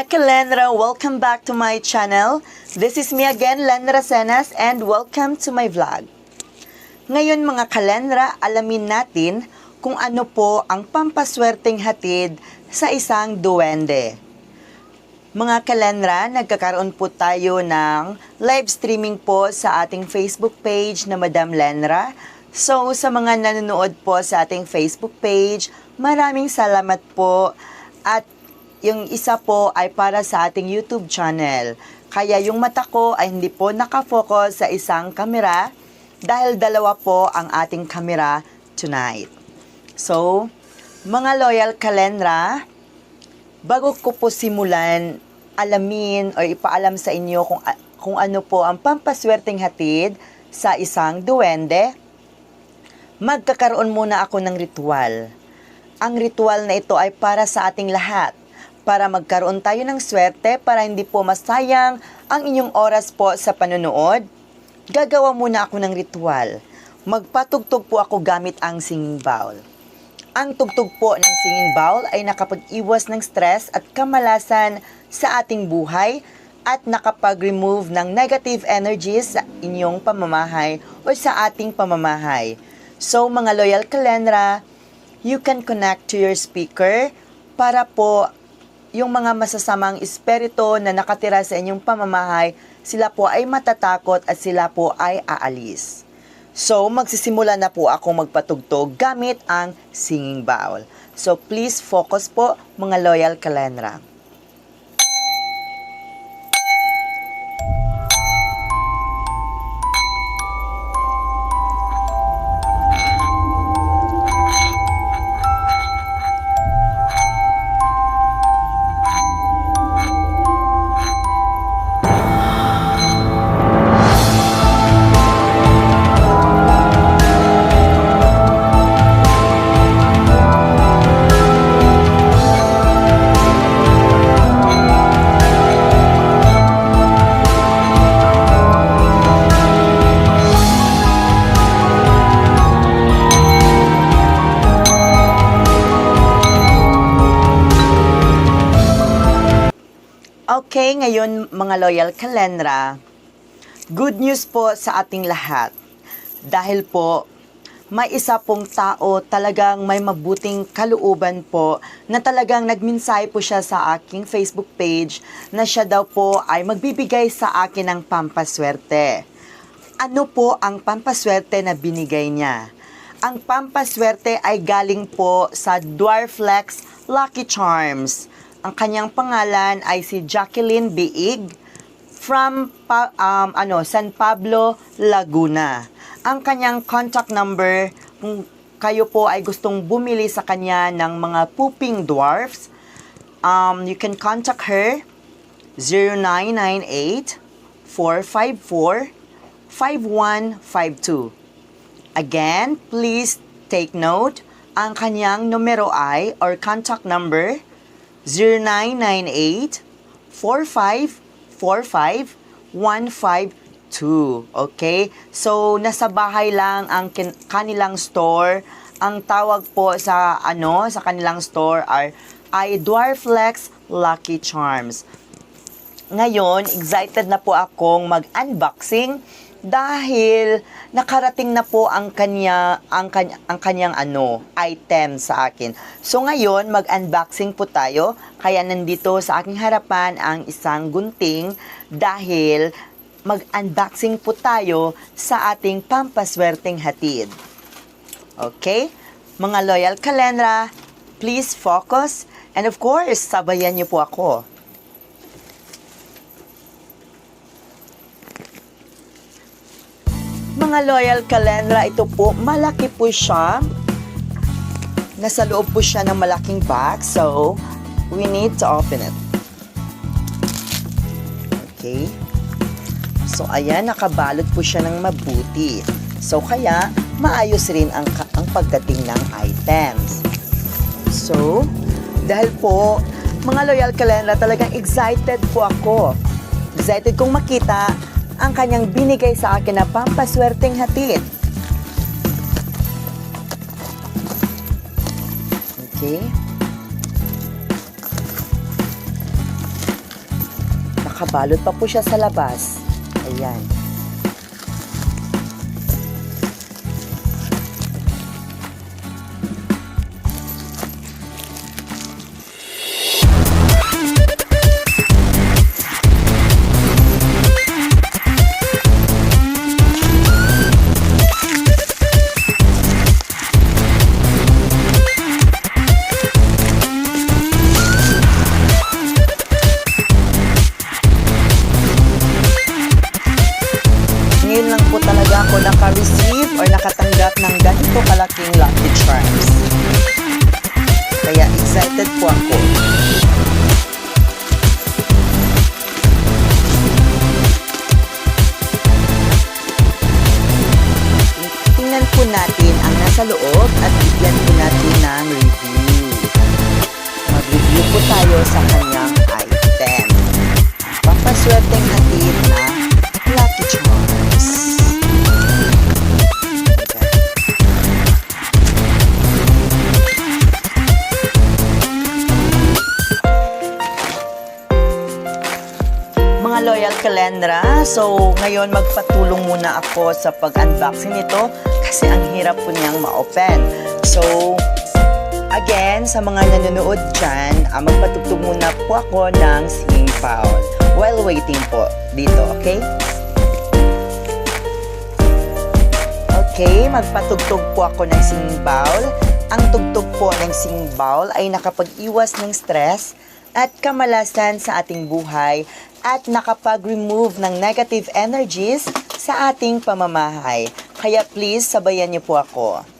Hello mga kalendra! Welcome back to my channel. This is me again, Lenra Senas, and welcome to my vlog. Ngayon mga kalendra, alamin natin kung ano po ang pampaswerteng hatid sa isang duwende. Mga kalendra, nagkakaroon po tayo ng live streaming po sa ating Facebook page na Madam Lenra. So, sa mga nanonood po sa ating Facebook page, maraming salamat po. At yung isa po ay para sa ating YouTube channel. Kaya yung mata ko ay hindi po nakafocus sa isang kamera dahil dalawa po ang ating kamera tonight. So, mga loyal kalendra, bago ko po simulan, alamin o ipaalam sa inyo kung, kung ano po ang pampaswerteng hatid sa isang duwende, magkakaroon muna ako ng ritual. Ang ritual na ito ay para sa ating lahat, para magkaroon tayo ng swerte, para hindi po masayang ang inyong oras po sa panonood. Gagawa muna ako ng ritual. Magpatugtog po ako gamit ang singing bowl. Ang tugtog po ng singing bowl ay nakapag-iwas ng stress at kamalasan sa ating buhay at nakapag-remove ng negative energies sa inyong pamamahay o sa ating pamamahay. So mga loyal kalendra, you can connect to your speaker para po yung mga masasamang espiritu na nakatira sa inyong pamamahay, sila po ay matatakot at sila po ay aalis. So, magsisimula na po ako magpatugtog gamit ang singing bowl. So, please focus po mga loyal kalendra. Okay, ngayon mga loyal kalendra, good news po sa ating lahat. Dahil po, may isa pong tao talagang may mabuting kalooban po na talagang nagminsay po siya sa aking Facebook page na siya daw po ay magbibigay sa akin ng pampaswerte. Ano po ang pampaswerte na binigay niya? Ang pampaswerte ay galing po sa Dwarflex Lucky Charms. Ang kanyang pangalan ay si Jacqueline Biig from pa, um, ano, San Pablo, Laguna. Ang kanyang contact number, kung kayo po ay gustong bumili sa kanya ng mga pooping dwarfs, um, you can contact her 0998 454 5152. Again, please take note, ang kanyang numero ay or contact number 0998 4545 152. Okay? So, nasa bahay lang ang kanilang store. Ang tawag po sa ano sa kanilang store are ay Dwarflex Lucky Charms. Ngayon, excited na po akong mag-unboxing dahil nakarating na po ang kanya ang kanya, ang kanyang ano item sa akin. So ngayon, mag-unboxing po tayo. Kaya nandito sa aking harapan ang isang gunting dahil mag-unboxing po tayo sa ating pampaswerteng hatid. Okay? Mga loyal kalendra, please focus and of course, sabayan niyo po ako. Mga loyal kalendra, ito po, malaki po siya. Nasa loob po siya ng malaking box, so we need to open it. Okay. So, ayan, nakabalot po siya ng mabuti. So, kaya, maayos rin ang, ang pagdating ng items. So, dahil po, mga loyal kalendra, talagang excited po ako. Excited kong makita ang kanyang binigay sa akin na pampaswerteng hatid. Okay. Nakabalot pa po siya sa labas. Ayan. Po natin ang nasa loob at bigyan po natin ng review. Mag-review po tayo sa kanyang item. Papaswerteng hatid na Lucky Charms. Mga loyal kalendra, so ngayon magpatulong muna ako sa pag-unboxing nito kasi ang hirap po niyang ma-open. So, Again, sa mga nanonood dyan, ah, magpatugtog muna po ako ng singing foul while waiting po dito, okay? Okay, magpatugtog po ako ng singing bowl. Ang tugtog po ng singing bowl ay nakapag-iwas ng stress at kamalasan sa ating buhay at nakapag-remove ng negative energies sa ating pamamahay. Kaya please, sabayan niyo po ako.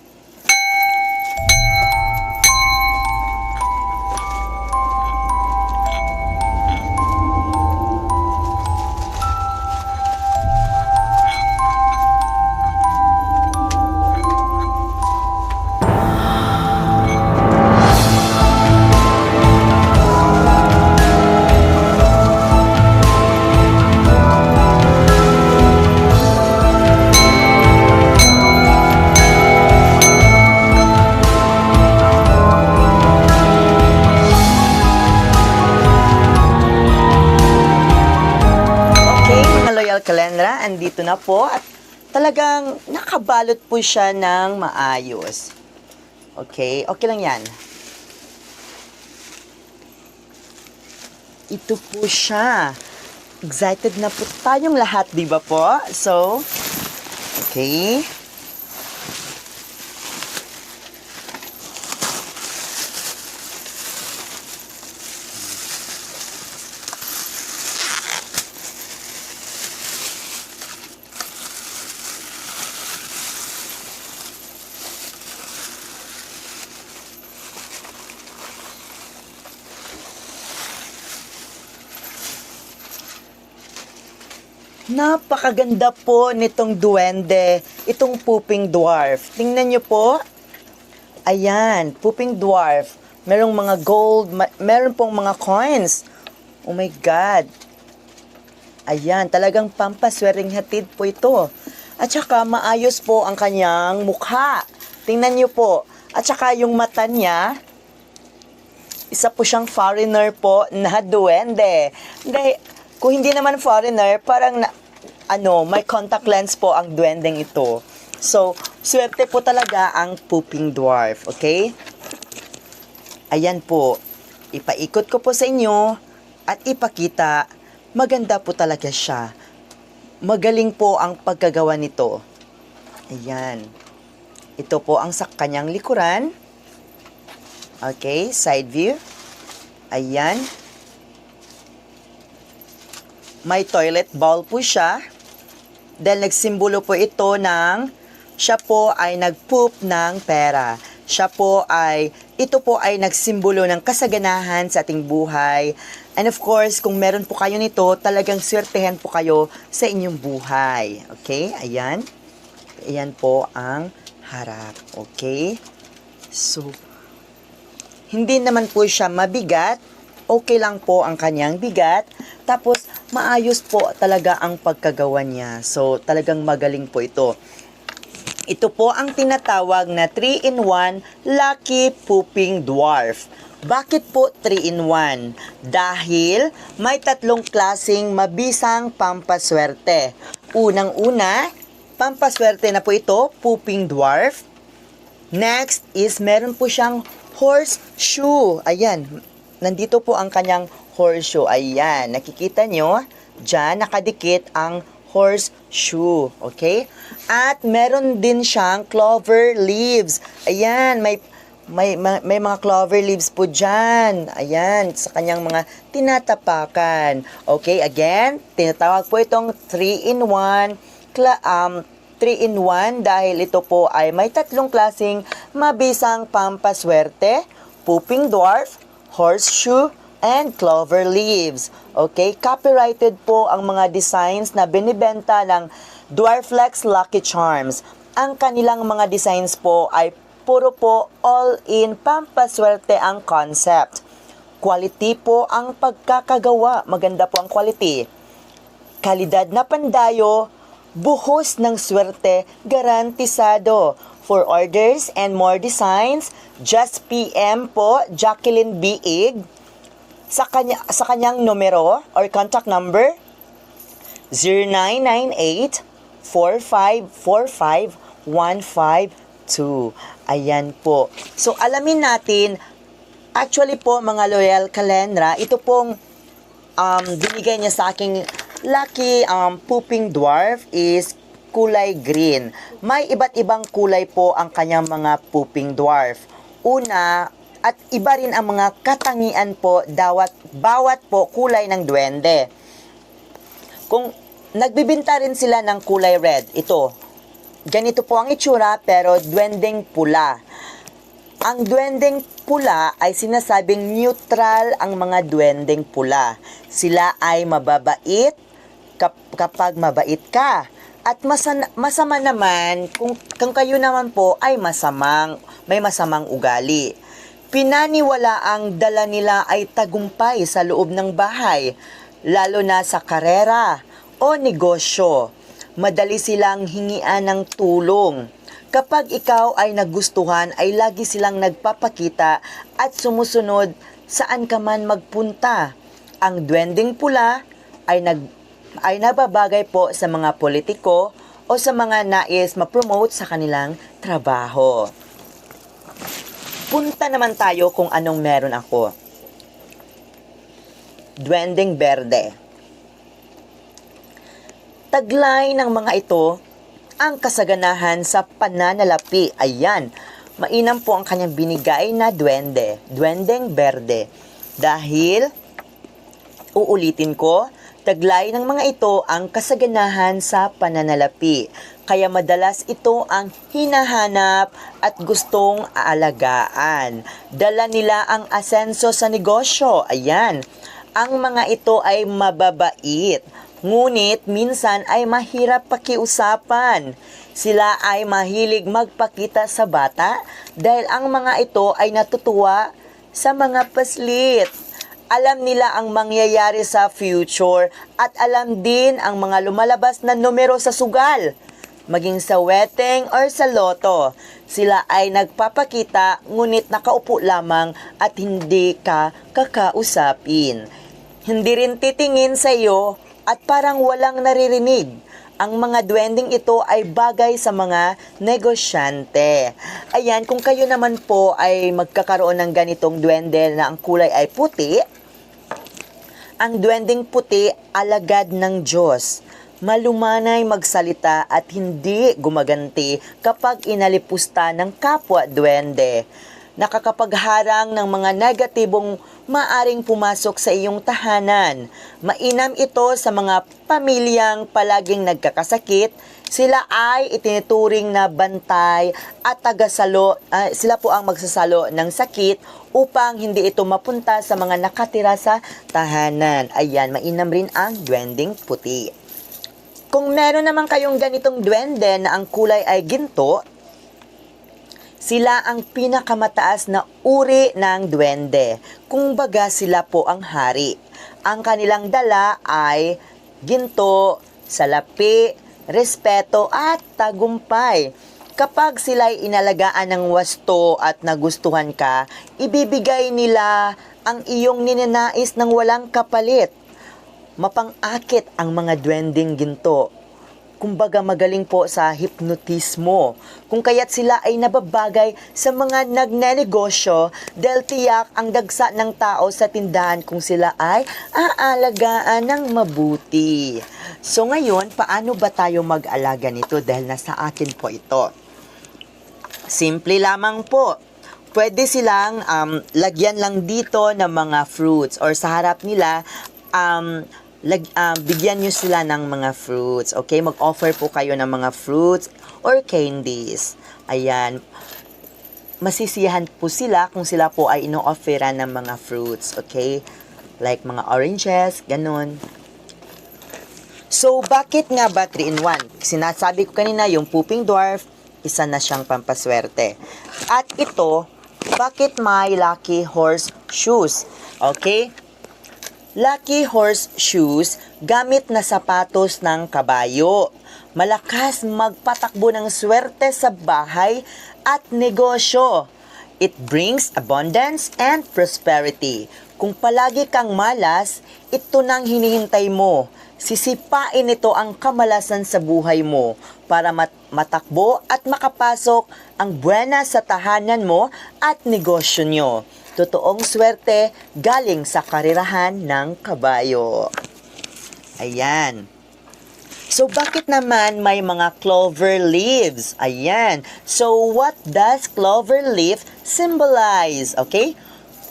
Na po at talagang nakabalot po siya ng maayos. Okay, okay lang yan. Ito po siya. Excited na po tayong lahat, di ba po? So, okay. Napakaganda po nitong duwende, itong pooping dwarf. Tingnan niyo po. Ayan, pooping dwarf. Merong mga gold, meron pong mga coins. Oh my God. Ayan, talagang pampaswering hatid po ito. At saka maayos po ang kanyang mukha. Tingnan niyo po. At saka yung mata niya, isa po siyang foreigner po na duwende. Hindi, kung hindi naman foreigner, parang na, ano, may contact lens po ang duwendeng ito. So, swerte po talaga ang pooping dwarf, okay? Ayan po, ipaikot ko po sa inyo at ipakita, maganda po talaga siya. Magaling po ang pagkagawa nito. Ayan. Ito po ang sa kanyang likuran. Okay, side view. Ayan. May toilet bowl po siya. Dahil nagsimbolo po ito ng siya po ay nagpoop ng pera. Siya po ay, ito po ay nagsimbolo ng kasaganahan sa ating buhay. And of course, kung meron po kayo nito, talagang swertehan po kayo sa inyong buhay. Okay? Ayan. Ayan po ang harap. Okay? So, hindi naman po siya mabigat. Okay lang po ang kanyang bigat. Tapos, maayos po talaga ang pagkagawa niya. So, talagang magaling po ito. Ito po ang tinatawag na 3-in-1 Lucky Pooping Dwarf. Bakit po 3 in 1? Dahil may tatlong klasing mabisang pampaswerte. Unang-una, pampaswerte na po ito, pooping dwarf. Next is meron po siyang horseshoe. Ayan, nandito po ang kanyang horseshoe. Ayan, nakikita nyo? Diyan, nakadikit ang horseshoe. Okay? At meron din siyang clover leaves. Ayan, may may, may, may mga clover leaves po dyan. Ayan, sa kanyang mga tinatapakan. Okay, again, tinatawag po itong 3-in-1 cla- um, 3-in-1 dahil ito po ay may tatlong klasing mabisang pampaswerte, pooping dwarf, horseshoe, and clover leaves. Okay, copyrighted po ang mga designs na binibenta ng Dwarflex Lucky Charms. Ang kanilang mga designs po ay puro po all-in pampaswerte ang concept. Quality po ang pagkakagawa. Maganda po ang quality. Kalidad na pandayo, buhos ng swerte, garantisado. For orders and more designs, just PM po Jacqueline Biig sa kanya sa kanyang numero or contact number 0998 4545 152. Ayan po. So alamin natin actually po mga loyal kalendra, ito pong um, binigay niya sa aking lucky um, pooping dwarf is kulay green. May iba't ibang kulay po ang kanyang mga pooping dwarf. Una, at iba rin ang mga katangian po dawat, bawat po kulay ng duwende. Kung nagbibinta rin sila ng kulay red, ito, ganito po ang itsura pero duwendeng pula. Ang duwendeng pula ay sinasabing neutral ang mga duwendeng pula. Sila ay mababait kap- kapag mabait ka. At masan- masama naman kung, kung kayo naman po ay masamang, may masamang ugali. Pinaniwala ang dala nila ay tagumpay sa loob ng bahay, lalo na sa karera o negosyo. Madali silang hingian ng tulong. Kapag ikaw ay nagustuhan ay lagi silang nagpapakita at sumusunod saan ka man magpunta. Ang duwending pula ay nag ay nababagay po sa mga politiko o sa mga nais ma-promote sa kanilang trabaho. Punta naman tayo kung anong meron ako. Duwending Berde. Taglay ng mga ito ang kasaganahan sa pananalapi. Ayan, mainam po ang kanyang binigay na duwende, duwendeng berde. Dahil, uulitin ko, taglay ng mga ito ang kasaganahan sa pananalapi. Kaya madalas ito ang hinahanap at gustong aalagaan. Dala nila ang asenso sa negosyo. Ayan, ang mga ito ay mababait. Ngunit minsan ay mahirap pakiusapan. Sila ay mahilig magpakita sa bata dahil ang mga ito ay natutuwa sa mga paslit. Alam nila ang mangyayari sa future at alam din ang mga lumalabas na numero sa sugal. Maging sa wedding or sa loto, sila ay nagpapakita ngunit nakaupo lamang at hindi ka kakausapin. Hindi rin titingin sa iyo at parang walang naririnig. Ang mga duwending ito ay bagay sa mga negosyante. Ayan, kung kayo naman po ay magkakaroon ng ganitong duwende na ang kulay ay puti, ang duwending puti alagad ng Diyos. Malumanay magsalita at hindi gumaganti kapag inalipusta ng kapwa duwende. Nakakapagharang ng mga negatibong maaring pumasok sa iyong tahanan. Mainam ito sa mga pamilyang palaging nagkakasakit. Sila ay itinuturing na bantay at tagasalo, ah, sila po ang magsasalo ng sakit upang hindi ito mapunta sa mga nakatira sa tahanan. Ayan, mainam rin ang duwending puti. Kung meron naman kayong ganitong duwende na ang kulay ay ginto, sila ang pinakamataas na uri ng duwende. Kung baga sila po ang hari. Ang kanilang dala ay ginto, salapi, respeto at tagumpay. Kapag sila'y inalagaan ng wasto at nagustuhan ka, ibibigay nila ang iyong ninanais ng walang kapalit. Mapang-akit ang mga duwending ginto. Kumbaga magaling po sa hipnotismo. Kung kaya't sila ay nababagay sa mga nagnenegosyo dahil tiyak ang dagsa ng tao sa tindahan kung sila ay aalagaan ng mabuti. So ngayon, paano ba tayo mag-alaga nito dahil nasa atin po ito? Simple lamang po. Pwede silang um, lagyan lang dito ng mga fruits or sa harap nila um, lag, um, bigyan nyo sila ng mga fruits. Okay? Mag-offer po kayo ng mga fruits or candies. Ayan. Masisiyahan po sila kung sila po ay ino-offeran ng mga fruits. Okay? Like mga oranges, ganun. So, bakit nga ba 3 in 1? Sinasabi ko kanina, yung pooping dwarf, isa na siyang pampaswerte. At ito, bakit may lucky horse shoes? Okay? Lucky horse shoes, gamit na sapatos ng kabayo. Malakas magpatakbo ng swerte sa bahay at negosyo. It brings abundance and prosperity. Kung palagi kang malas, ito nang hinihintay mo. Sisipain nito ang kamalasan sa buhay mo para mat- matakbo at makapasok ang buwena sa tahanan mo at negosyo nyo. Totoong swerte galing sa karirahan ng kabayo. Ayan. So, bakit naman may mga clover leaves? Ayan. So, what does clover leaf symbolize? Okay?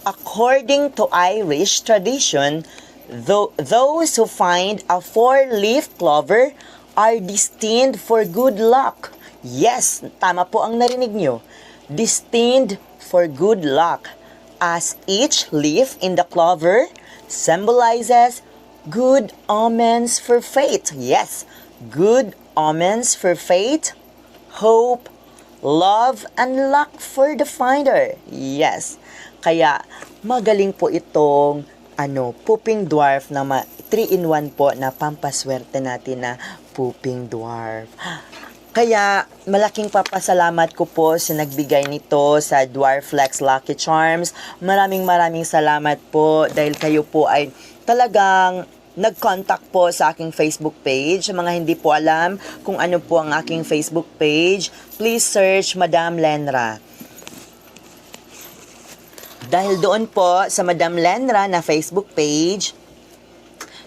According to Irish tradition, tho- those who find a four-leaf clover are destined for good luck. Yes, tama po ang narinig nyo. Destined for good luck. As each leaf in the clover symbolizes good omens for faith. Yes, good omens for faith, hope, love, and luck for the finder. Yes. Kaya magaling po itong ano, pooping dwarf na 3-in-1 po na pampaswerte natin na pooping dwarf. Kaya malaking papasalamat ko po sa nagbigay nito sa Dwarflex Lucky Charms. Maraming maraming salamat po dahil kayo po ay talagang nag-contact po sa aking Facebook page. Sa mga hindi po alam kung ano po ang aking Facebook page, please search Madam Lenra. Dahil doon po sa Madam Lenra na Facebook page,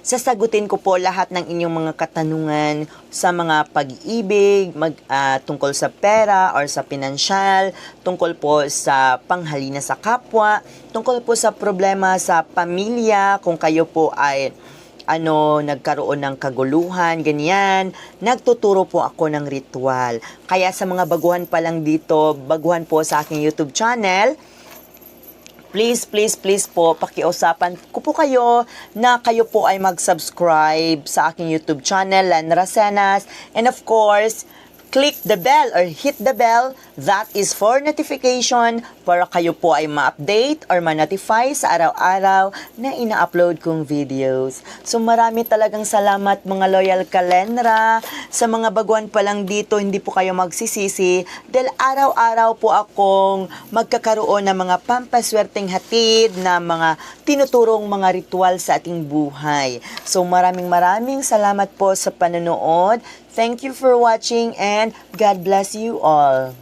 sasagutin ko po lahat ng inyong mga katanungan sa mga pag-ibig, mag, ah, tungkol sa pera or sa pinansyal, tungkol po sa panghalina sa kapwa, tungkol po sa problema sa pamilya, kung kayo po ay ano, nagkaroon ng kaguluhan, ganyan. Nagtuturo po ako ng ritual. Kaya sa mga baguhan pa lang dito, baguhan po sa aking YouTube channel, please, please, please po, pakiusapan ko po kayo na kayo po ay mag-subscribe sa aking YouTube channel, Len Racenas. And of course, click the bell or hit the bell. That is for notification para kayo po ay ma-update or ma-notify sa araw-araw na ina-upload kong videos. So marami talagang salamat mga loyal kalenra. Sa mga baguan pa lang dito, hindi po kayo magsisisi dahil araw-araw po akong magkakaroon ng mga pampaswerteng hatid na mga tinuturong mga ritual sa ating buhay. So maraming maraming salamat po sa panonood. Thank you for watching and God bless you all.